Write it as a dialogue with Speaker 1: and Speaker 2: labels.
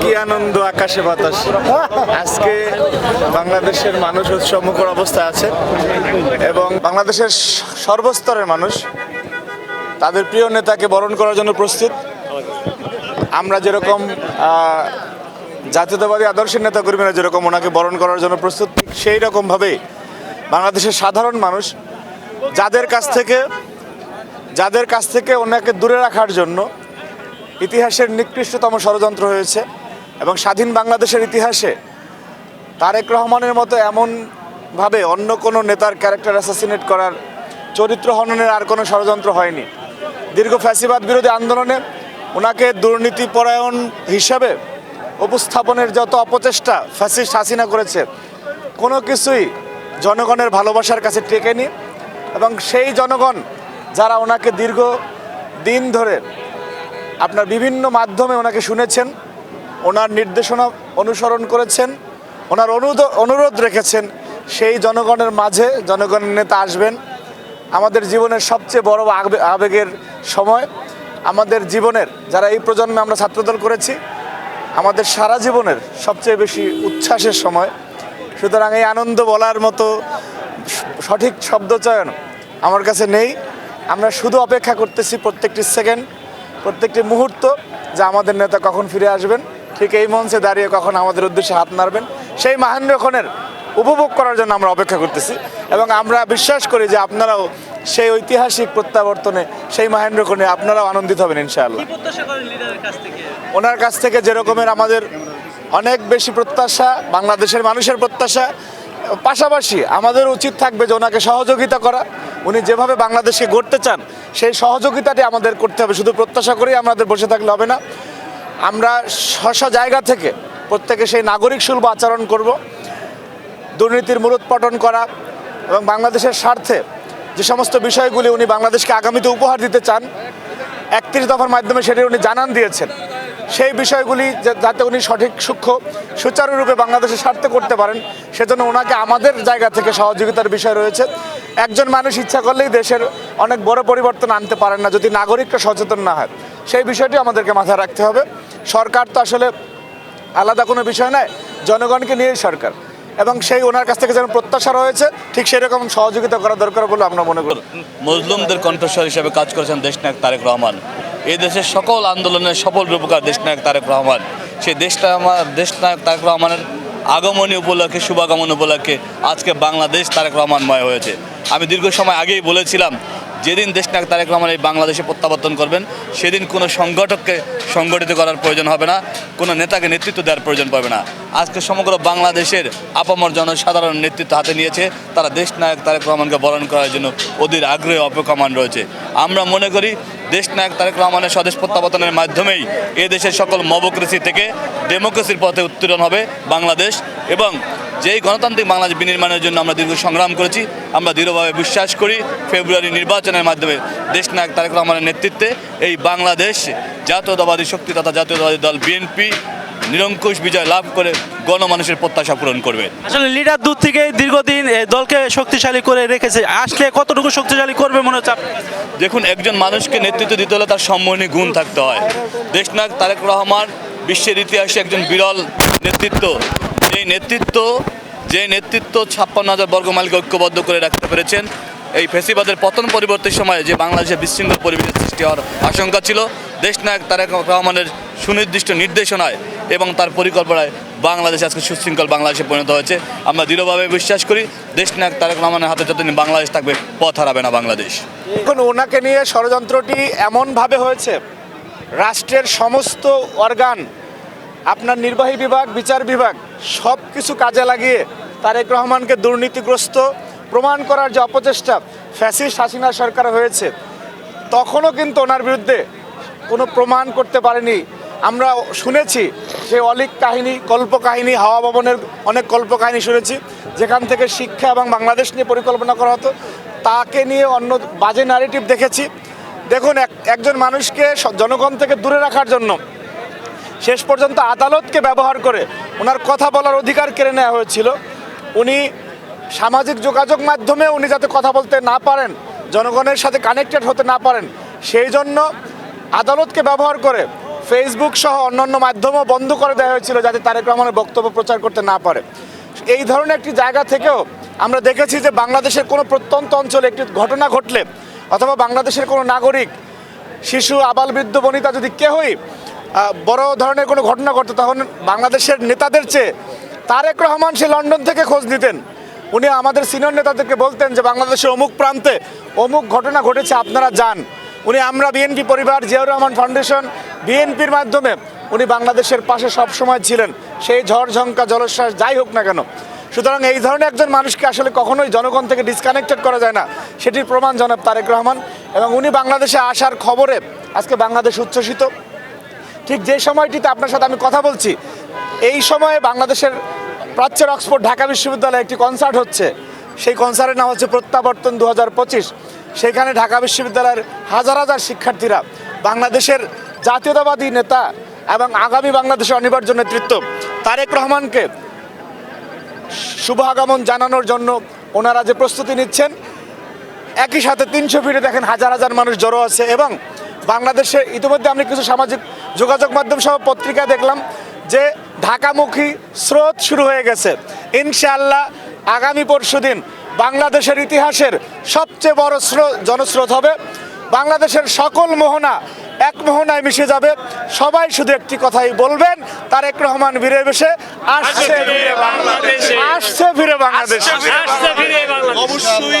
Speaker 1: কি আনন্দ আকাশে বাতাস। আজকে বাংলাদেশের মানুষ উৎসবমুখর অবস্থায় আছে এবং বাংলাদেশের সর্বস্তরের মানুষ তাদের প্রিয় নেতাকে বরণ করার জন্য প্রস্তুত। আমরা যেরকম জাতীয়তাবাদী আদর্শের নেতা কর্মীরা যেরকম ওনাকে বরণ করার জন্য প্রস্তুত সেই রকমভাবেই বাংলাদেশের সাধারণ মানুষ যাদের কাছ থেকে, যাদের কাছ থেকে ওনাকে দূরে রাখার জন্য ইতিহাসের নিকৃষ্টতম ষড়যন্ত্র হয়েছে এবং স্বাধীন বাংলাদেশের ইতিহাসে তারেক রহমানের মতো এমনভাবে অন্য কোনো নেতার ক্যারেক্টার অ্যাসাসিনেট করার চরিত্র হননের আর কোনো ষড়যন্ত্র হয়নি। দীর্ঘ ফ্যাসিবাদ বিরোধী আন্দোলনে ওনাকে দুর্নীতিপরায়ণ হিসাবে উপস্থাপনের যত অপচেষ্টা ফ্যাসিস্ট হাসিনা করেছে, কোনো কিছুই জনগণের ভালোবাসার কাছে টেকেনি এবং সেই জনগণ যারা ওনাকে দীর্ঘ দিন ধরে আপনার বিভিন্ন মাধ্যমে ওনাকে শুনেছেন, ওনার নির্দেশনা অনুসরণ করেছেন, ওনার অনুরোধ অনুরোধ রেখেছেন, সেই জনগণের মাঝে জনগণের নেতা আসবেন। আমাদের জীবনের সবচেয়ে বড় আবে- আবেগের সময় আমাদের জীবনের, যারা এই প্রজন্মে আমরা ছাত্রদল করেছি, আমাদের সারা জীবনের সবচেয়ে বেশি উচ্ছ্বাসের সময়। সুতরাং এই আনন্দ বলার মতো সঠিক শব্দচয়ন আমার কাছে নেই। আমরা শুধু অপেক্ষা করতেছি প্রত্যেকটি সেকেন্ড। প্রত্যেকটি মুহূর্ত যে আমাদের নেতা কখন ফিরে আসবেন ঠিক এই মঞ্চে দাঁড়িয়ে কখন আমাদের উদ্দেশ্যে হাত নাড়বেন সেই মাহেন্দ্রক্ষণের উপভোগ করার জন্য আমরা অপেক্ষা করতেছি। এবং আমরা বিশ্বাস করি যে আপনারাও সেই ঐতিহাসিক প্রত্যাবর্তনে সেই মাহেন্দ্রক্ষণে আপনারাও আনন্দিত হবেন ইনশাআল্লাহ। ওনার কাছ থেকে যেরকমের আমাদের অনেক বেশি প্রত্যাশা বাংলাদেশের মানুষের প্রত্যাশা পাশাপাশি আমাদের উচিত থাকবে যে ওনাকে সহযোগিতা করা। উনি যেভাবে বাংলাদেশকে গড়তে চান, সেই সহযোগিতাটি আমাদের করতে হবে। শুধু প্রত্যাশা করেই আমাদের বসে থাকলে হবে না। আমরা স্ব জায়গা থেকে প্রত্যেকে সেই নাগরিক সুলভ আচরণ করব। দুর্নীতির মূলোৎপাটন করা এবং বাংলাদেশের স্বার্থে যে সমস্ত বিষয়গুলি উনি বাংলাদেশকে আগামীতে উপহার দিতে চান, একত্রিশ দফার মাধ্যমে সেটি উনি জানান দিয়েছেন। সেই বিষয়গুলি যাতে উনি সঠিক, সূক্ষ্ম সুচারুরূপে বাংলাদেশের স্বার্থে করতে পারেন, সেজন্য ওনাকে আমাদের জায়গা থেকে সহযোগিতার বিষয় রয়েছে। একজন মানুষ ইচ্ছা করলেই দেশের অনেক বড় পরিবর্তন আনতে পারেন না, যদি নাগরিকরা সচেতন না হয়। সেই বিষয়টি আমাদেরকে মাথায় রাখতে হবে। সরকার তো আসলে আলাদা কোনো বিষয় নয়, জনগণকে নিয়েই সরকার। এবং সেই ওনার কাছ থেকে যেন প্রত্যাশা রয়েছে, ঠিক সেরকম সহযোগিতা করা দরকার বলে আমরা মনে করি।
Speaker 2: মজলুমদের কণ্ঠস্বর হিসেবে কাজ করেছেন দেশ দেশনায়ক তারেক রহমান। এই দেশের সকল আন্দোলনের সফল রূপকার দেশনায়ক তারেক রহমান। সেই দেশটা আমার দেশনায়ক তারেক রহমানের আগমনী উপলক্ষে, শুভাগমন উপলক্ষে আজকে বাংলাদেশ তারেক রহমানময় হয়েছে। আমি দীর্ঘ সময় আগেই বলেছিলাম, যেদিন দেশনায়ক তারেক রহমান এই বাংলাদেশে প্রত্যাবর্তন করবেন, সেদিন কোনো সংগঠককে সংগঠিত করার প্রয়োজন হবে না, কোনো নেতাকে নেতৃত্ব দেওয়ার প্রয়োজন পড়বে না। আজকে সমগ্র বাংলাদেশের আপামর জনসাধারণ নেতৃত্ব হাতে নিয়েছে, তারা দেশনায়ক তারেক রহমানকে বরণ করার জন্য ওদের আগ্রহে অপেক্ষমান রয়েছে। আমরা মনে করি দেশনায়ক তারেক রহমানের স্বদেশ প্রত্যাবর্তনের মাধ্যমেই এ দেশের সকল মবক্রেসি থেকে ডেমোক্রেসির পথে উত্তীর্ণ হবে বাংলাদেশ এবং যেই গণতান্ত্রিক বাংলাদেশ বিনির্মাণের জন্য আমরা দীর্ঘ সংগ্রাম করেছি, আমরা দৃঢ়ভাবে বিশ্বাস করি ফেব্রুয়ারি নির্বাচনের মাধ্যমে দেশনায়ক তারেক রহমানের নেতৃত্বে এই বাংলাদেশ জাতীয়তাবাদী শক্তি তথা জাতীয়তাবাদী দল বিএনপি নিরঙ্কুশ বিজয় লাভ করে গণমানুষের প্রত্যাশা পূরণ করবে।
Speaker 3: আসলে লিডার দূর থেকে দীর্ঘদিন এই দলকে শক্তিশালী করে রেখেছে। আসলে কতটুকু শক্তিশালী করবে মনে হচ্ছে
Speaker 2: দেখুন একজন মানুষকে নেতৃত্ব দিতে হলে তার সম্মানী গুণ থাকতে হয়। দেশনায়ক তারেক রহমান বিশ্বের ইতিহাসে একজন বিরল নেতৃত্ব। যেই নেতৃত্ব যে নেতৃত্ব ছাপ্পান্ন হাজার বর্গমাইলকে ঐক্যবদ্ধ করে রাখতে পেরেছেন এই ফেসিবাদের পতন পরিবর্তের সময় যে বাংলাদেশে বিশৃঙ্খল পরিবেশের সৃষ্টি হওয়ার আশঙ্কা ছিল দেশনায়ক তারেক রহমানের সুনির্দিষ্ট নির্দেশনায় এবং তার পরিকল্পনায় বাংলাদেশ আজকে সুশৃঙ্খল বাংলাদেশে পরিণত হয়েছে। আমরা দৃঢ়ভাবে বিশ্বাস করি দেশনায়ক তারেক রহমানের হাতে যতদিন বাংলাদেশ থাকবে, পথ হারাবে না বাংলাদেশ।
Speaker 1: এখন ওনাকে নিয়ে ষড়যন্ত্রটি এমনভাবে হয়েছে, রাষ্ট্রের সমস্ত অর্গান, আপনার নির্বাহী বিভাগ, বিচার বিভাগ সব কিছু কাজে লাগিয়ে তারেক রহমানকে দুর্নীতিগ্রস্ত, প্রমাণ করার যে অপচেষ্টা ফ্যাসিস্ট হাসিনা সরকার হয়েছে, তখনও কিন্তু ওনার বিরুদ্ধে কোনো প্রমাণ করতে পারেনি আমরা শুনেছি যে অলিক কাহিনী, কল্প কাহিনী, হাওয়া ভবনের অনেক কল্প কাহিনী শুনেছি, যেখান থেকে শিক্ষা এবং বাংলাদেশ নিয়ে পরিকল্পনা করা হতো। তাকে নিয়ে অন্য বাজে ন্যারেটিভ দেখেছি। দেখুন, এক, একজন মানুষকে জনগণ থেকে দূরে রাখার জন্য শেষ পর্যন্ত আদালতকে ব্যবহার করে ওনার কথা বলার অধিকার কেড়ে নেওয়া হয়েছিল। উনি সামাজিক যোগাযোগ মাধ্যমে উনি যাতে কথা বলতে না পারেন, জনগণের সাথে কানেক্টেড হতে না পারেন, সেই জন্য আদালতকে ব্যবহার করে ফেসবুক সহ অন্যান্য মাধ্যমও বন্ধ করে দেওয়া হয়েছিল যাতে তারেক রহমানের বক্তব্য প্রচার করতে না পারে। এই ধরনের একটি জায়গা থেকেও আমরা দেখেছি যে বাংলাদেশের কোনো প্রত্যন্ত অঞ্চলে একটি ঘটনা ঘটলে অথবা বাংলাদেশের কোনো নাগরিক, শিশু, আবাল বৃদ্ধ, বনিতা যদি কেহই বড় ধরনের কোনো ঘটনা ঘটতো তখন বাংলাদেশের নেতাদের চেয়ে তারেক রহমান সে লন্ডন থেকে খোঁজ নিতেন। উনি আমাদের সিনিয়র নেতাদেরকে বলতেন যে, বাংলাদেশের অমুক প্রান্তে অমুক ঘটনা ঘটেছে, আপনারা যান। উনি আমরা বিএনপি পরিবার, জিয়াউর রহমান ফাউন্ডেশন, বিএনপির মাধ্যমে উনি বাংলাদেশের পাশে সব সময় ছিলেন। সেই ঝড়, ঝঙ্কা, জলোচ্ছ্বাস যাই হোক না কেন, সুতরাং এই ধরনের একজন মানুষকে আসলে কখনোই জনগণ থেকে ডিসকানেক্টেড করা যায় না। সেটির প্রমাণ জনাব তারেক রহমান এবং উনি বাংলাদেশে আসার খবরে আজকে বাংলাদেশ উচ্ছ্বসিত। ঠিক যে সময়টিতে আপনার সাথে আমি কথা বলছি, এই সময়ে বাংলাদেশের প্রাচ্যের অক্সফোর্ড ঢাকা বিশ্ববিদ্যালয়ে একটি কনসার্ট হচ্ছে। সেই কনসার্টের নাম হচ্ছে প্রত্যাবর্তন দু হাজার পঁচিশ। সেখানে ঢাকা বিশ্ববিদ্যালয়ের হাজার হাজার শিক্ষার্থীরা বাংলাদেশের জাতীয়তাবাদী নেতা এবং আগামী বাংলাদেশের অনিবার্য নেতৃত্ব তারেক রহমানকে শুভ আগমন জানানোর জন্য ওনারা যে প্রস্তুতি নিচ্ছেন, একই সাথে তিনশো ফিটে দেখেন হাজার হাজার মানুষ জড়ো আছে এবং বাংলাদেশে ইতিমধ্যে আমি কিছু সামাজিক যোগাযোগ মাধ্যম সহ পত্রিকা দেখলাম যে ঢাকামুখী স্রোত শুরু হয়ে গেছে। ইনশাআল্লাহ আগামী পরশু দিন বাংলাদেশের ইতিহাসের সবচেয়ে বড় স্রোত জনস্রোত হবে। বাংলাদেশের সকল মোহনা এক মোহনায় মিশে যাবে। সবাই শুধু একটি কথাই বলবেন তারেক রহমান ফিরে বসে আসছে। ফিরে বাংলাদেশে। আসছে ফিরে বাংলাদেশে।
Speaker 4: আসছে ফিরে বাংলাদেশ।
Speaker 5: অবশ্যই